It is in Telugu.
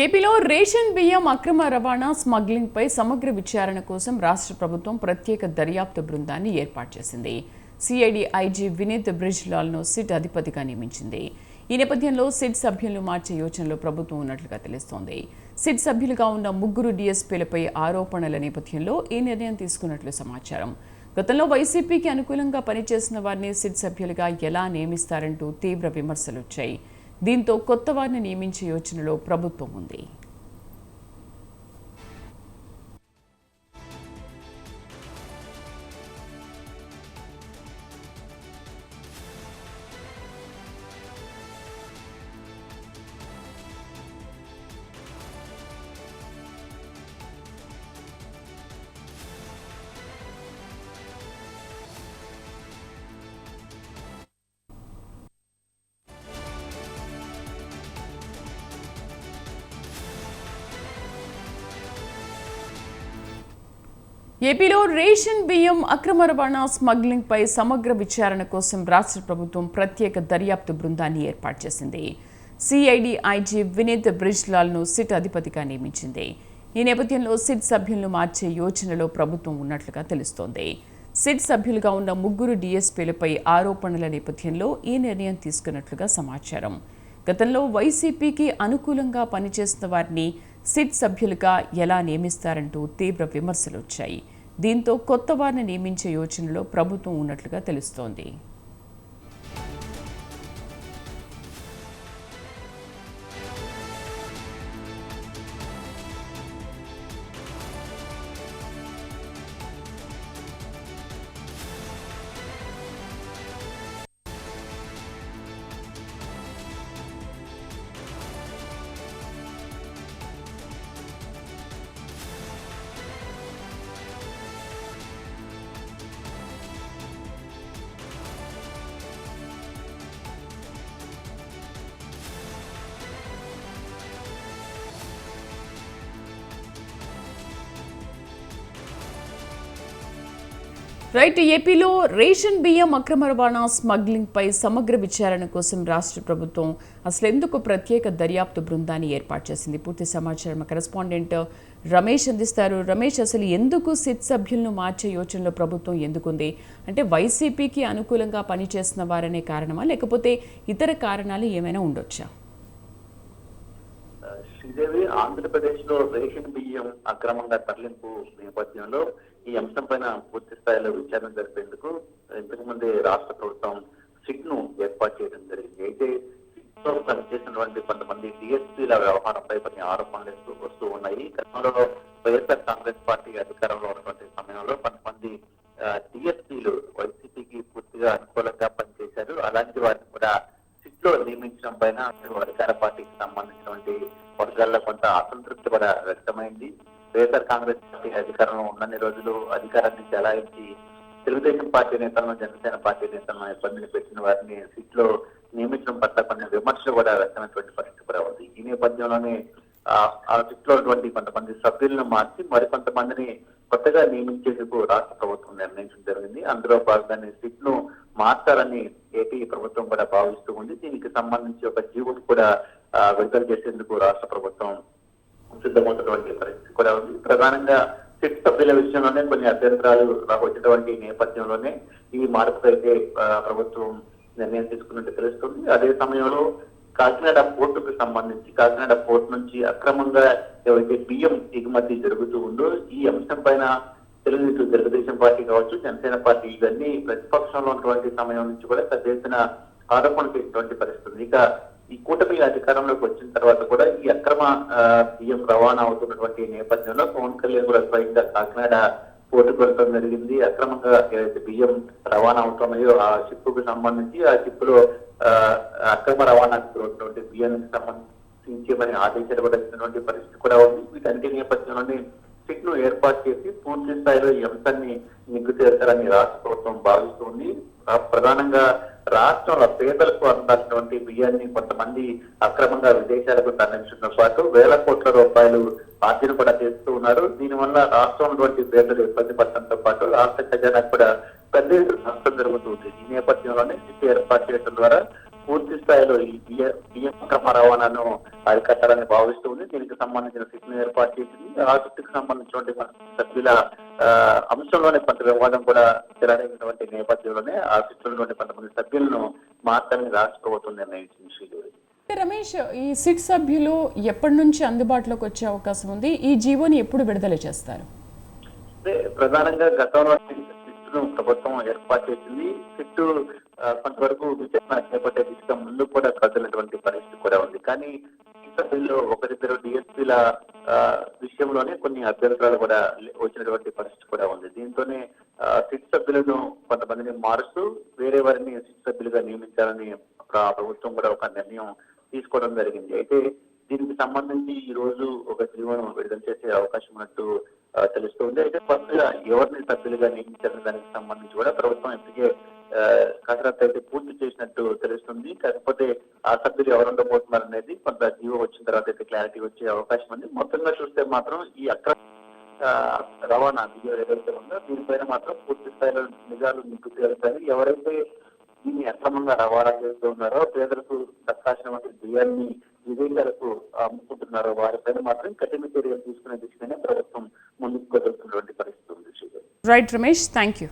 ఏపీలో రేషన్ బియ్యం అక్రమ రవాణా స్మగ్లింగ్పై సమగ్ర విచారణ కోసం రాష్ట్ర ప్రభుత్వం ప్రత్యేక దర్యాప్తు బృందాన్ని ఏర్పాటు చేసింది. సిఐడి ఐజీ వినీత్ బ్రిజ్లాల్ను సిట్ అధిపతిగా నియమించింది. ఈ నేపథ్యంలో సిట్ సభ్యులను మార్చే యోచనలో ప్రభుత్వం ఉన్నట్లుగా తెలుస్తోంది. సిట్ సభ్యులుగా ఉన్న ముగ్గురు డీఎస్పీలపై ఆరోపణల నేపథ్యంలో ఈ నిర్ణయం తీసుకున్నట్లు సమాచారం. గతంలో వైసీపీకి అనుకూలంగా పనిచేసిన వారిని సిట్ సభ్యులుగా ఎలా నియమిస్తారంటూ తీవ్ర విమర్శలు వచ్చాయి. దీంతో కొత్త వారిని నియమించే యోచనలో ప్రభుత్వం ఉంది. ఏపీలో రేషన్ బియ్యం అక్రమ రవాణా స్మగ్లింగ్పై సమగ్ర విచారణ కోసం రాష్ట్ర ప్రభుత్వం ప్రత్యేక దర్యాప్తు బృందాన్ని ఏర్పాటు చేసింది. సిఐడి ఐజీ వినీత్ బ్రిజ్లాల్ను సిట్ అధిపతిగా నియమించింది. ఈ నేపథ్యంలో సిట్ సభ్యులను మార్చే యోచనలో ప్రభుత్వం ఉన్నట్లుగా తెలుస్తోంది. సిట్ సభ్యులుగా ఉన్న ముగ్గురు డీఎస్పీలపై ఆరోపణల నేపథ్యంలో ఈ నిర్ణయం తీసుకున్నట్లుగా సమాచారం. గతంలో వైసీపీకి అనుకూలంగా పనిచేసిన వారిని సిట్ సభ్యులుగా ఎలా నియమిస్తారంటూ తీవ్ర విమర్శలు వచ్చాయి. దీంతో కొత్త వారిని నియమించే యోచనలో ప్రభుత్వం ఉన్నట్లుగా తెలుస్తోంది. రైట్ ఏపీలో రేషన్ బియ్యం అక్రమ రవాణా స్మగ్లింగ్పై సమగ్ర విచారణ కోసం రాష్ట్ర ప్రభుత్వం అసలు ఎందుకు ప్రత్యేక దర్యాప్తు బృందాన్ని ఏర్పాటు చేసింది? పూర్తి సమాచారం కరెస్పాండెంట్ రమేష్ అందిస్తారు. రమేష్ అసలు ఎందుకు సిట్ సభ్యులను మార్చే యోచనలో ప్రభుత్వం ఎందుకుంది? అంటే వైసీపీకి అనుకూలంగా పనిచేసిన వారనే కారణమా? లేకపోతే ఇతర కారణాలు ఏమైనా ఉండొచ్చా? శ్రీదేవి ఆంధ్రప్రదేశ్లో రేషన్ బియ్యం అక్రమంగా తరలింపు నేపథ్యంలో ఈ అంశం పైన పూర్తి స్థాయిలో విచారణ జరిపేందుకు ఇంతకు ముందే రాష్ట్ర ప్రభుత్వం సిట్ను ఏర్పాటు చేయడం జరిగింది. అయితే సిట్లో పనిచేసినటువంటి కొంతమంది డిఎస్పీల వ్యవహారంపై కొన్ని ఆరోపణలు వస్తూ- ఉన్నాయి. గతంలో వైఎస్ఆర్ కాంగ్రెస్ పార్టీ అధికారంలో ఉన్నటువంటి సమయంలో కొంతమంది డిఎస్పీలు వైసీపీకి పూర్తిగా అనుకూలంగా పనిచేశారు. అలాంటి వారిని లో నియమించడం పైన అధికార పార్టీకి సంబంధించినటువంటి వర్గాల్లో కొంత అసంతృప్తి కూడా వ్యక్తమైంది. వైఎస్ఆర్ కాంగ్రెస్ పార్టీ అధికారంలో ఉన్నన్ని రోజులు అధికారాన్ని చెలాయించి తెలుగుదేశం పార్టీ నేతలను జనసేన పార్టీ నేతలను ఇబ్బందిని పెట్టిన వారిని సిట్లో నియమించడం పట్ల కొన్ని విమర్శలు కూడా వ్యక్తమైనటువంటి పరిస్థితి కూడా ఉంది. ఈ నేపథ్యంలోనే ఆ ఆ లో ఉన్నటువంటి కొంతమంది సభ్యులను మార్చి మరికొంతమందిని కొత్తగా నియమించేందుకు రాష్ట్ర ప్రభుత్వం నిర్ణయించడం జరిగింది. అందులో భాగంగానే సిట్ను మార్చాలని ఏపీ ప్రభుత్వం కూడా భావిస్తూ ఉంది. దీనికి సంబంధించి ఒక జీవోను కూడా విడుదల చేసేందుకు రాష్ట్ర ప్రభుత్వం సిద్ధమవుతున్నటువంటి పరిస్థితి కూడా ఉంది. ప్రధానంగా సిట్ సభ్యుల విషయంలోనే కొన్ని అభ్యంతరాలు వచ్చినటువంటి నేపథ్యంలోనే ఈ మార్పు అయితే ప్రభుత్వం నిర్ణయం తీసుకున్నట్టు తెలుస్తుంది. అదే సమయంలో కాకినాడ పోర్టుకు సంబంధించి కాకినాడ పోర్టు నుంచి అక్రమంగా ఏవైతే బియ్యం ఎగుమతి జరుగుతూ ఉందో ఈ అంశం పైన తెలుగుదేశం తెలుగుదేశం పార్టీ కావచ్చు జనసేన పార్టీ ఇవన్నీ ప్రతిపక్షంలో ఉన్నటువంటి సమయం నుంచి కూడా పెద్ద ఎత్తున ఆరోపణలు చేసినటువంటి పరిస్థితి. ఇక ఈ కూటమి అధికారంలోకి వచ్చిన తర్వాత కూడా ఈ అక్రమ బియ్యం రవాణా అవుతున్నటువంటి నేపథ్యంలో పవన్ కళ్యాణ్ కూడా స్వయంగా కాకినాడ పోటీ కొడటం జరిగింది. అక్రమంగా ఏదైతే బియ్యం రవాణా అవుతున్నాయో ఆ షిప్కు సంబంధించి ఆ షిప్లో అక్రమ రవాణాకు గురైనటువంటి బియ్యానికి సంబంధించి మరి ఆదేశాలు పరిస్థితి కూడా ఉంది. వీటన్నిటి నేపథ్యంలోనే సిట్ను ఏర్పాటు చేసి పూర్తి స్థాయిలో ఈ అంశాన్ని నిగ్గు చేస్తారని రాష్ట్ర ప్రభుత్వం భావిస్తుంది. ప్రధానంగా రాష్ట్రంలో పేదలకు అందాల్సినటువంటి బియ్యాన్ని కొంతమంది అక్రమంగా విదేశాలకు తరలించడంతో పాటు వేల కోట్ల రూపాయలు ఆర్జన కూడా చేస్తూ ఉన్నారు. దీనివల్ల రాష్ట్రంలో పేదలు ఇబ్బంది పడటంతో పాటు రాష్ట్ర ఖజానాకు కూడా పెద్ద ఎత్తున నష్టం జరుగుతుంది ఈ నేపథ్యంలోనే సిట్ ఏర్పాటు చేయడం ద్వారా పూర్తి స్థాయిలో ఈ బియ్య- అక్రమ రవాణాను అరికట్టాలని భావిస్తుంది దీనికి సంబంధించిన సిట్ను ఏర్పాటు చేసింది. ఆ సిట్కు సంబంధించినటువంటి సభ్యుల అంశంలోనే కొంత వివాదం కూడా తెరలేనటువంటి నేపథ్యంలోనే ఆ సిట్లోని కొంతమంది సభ్యులను మార్చాలని రాష్ట్ర ప్రభుత్వం నిర్ణయించింది శ్రీదేవి. రమేష్ ఈ సిట్ సభ్యులు ఎప్పటి నుంచి అందుబాటులోకి వచ్చే అవకాశం ఉంది? ఈ జీవోని ఎప్పుడు విడుదల చేస్తారు? ప్రధానంగా గతంలో ప్రభుత్వం ఏర్పాటు చేసింది. చుట్టూ కొంతవరకు విచారణ చేపట్టే దిశగా ముందు కూడా కదిలినటువంటి పరిస్థితి కూడా ఉంది. కానీ సభ్యుల్లో ఒకరిద్దరు డిఎస్పీల విషయంలోనే కొన్ని అభ్యంతరాలు కూడా వచ్చినటువంటి పరిస్థితి కూడా ఉంది. దీంతోనే సిట్ సభ్యులను కొంతమందిని మారుస్తూ వేరే వారిని సిట్ సభ్యులుగా నియమించాలని ప్రభుత్వం కూడా ఒక నిర్ణయం తీసుకోవడం జరిగింది. అయితే దీనికి సంబంధించి ఈ రోజు ఒక జీవనం విడుదల చేసే అవకాశం ఉన్నట్టు తెలుస్తుంది. అయితే కొత్తగా ఎవరిని సభ్యులుగా నియమించారనే దానికి సంబంధించి కూడా ప్రభుత్వం ఇప్పటికే కసరత్తు అయితే పూర్తి చేసినట్టు తెలుస్తుంది. కాకపోతే ఆ సభ్యులు ఎవరు ఉండబోతున్నారు అనేది కొంత జీవో వచ్చిన తర్వాత అయితే క్లారిటీ వచ్చే అవకాశం ఉంది. మొత్తంగా చూస్తే మాత్రం ఈ అక్రమ రవాణా బియ్యం ఏదైతే ఉందో దీనిపైన మాత్రం పూర్తి స్థాయిలో నిజాలు మీకు తేలుతాయి ఎవరైతే దీన్ని అక్రమంగా రవాణా చేస్తూ ఉన్నారో పేదలకు దక్కాల్సిన వంటి బియ్యాన్ని విదేశాలకు అమ్ముకుంటున్నారో వారిపైన మాత్రం కఠిన చర్యలు తీసుకునే దిశగానే ప్రభుత్వం ముందుకు కదులుతున్నటువంటి పరిస్థితి ఉంది రైట్ రమేష్ థ్యాంక్ యూ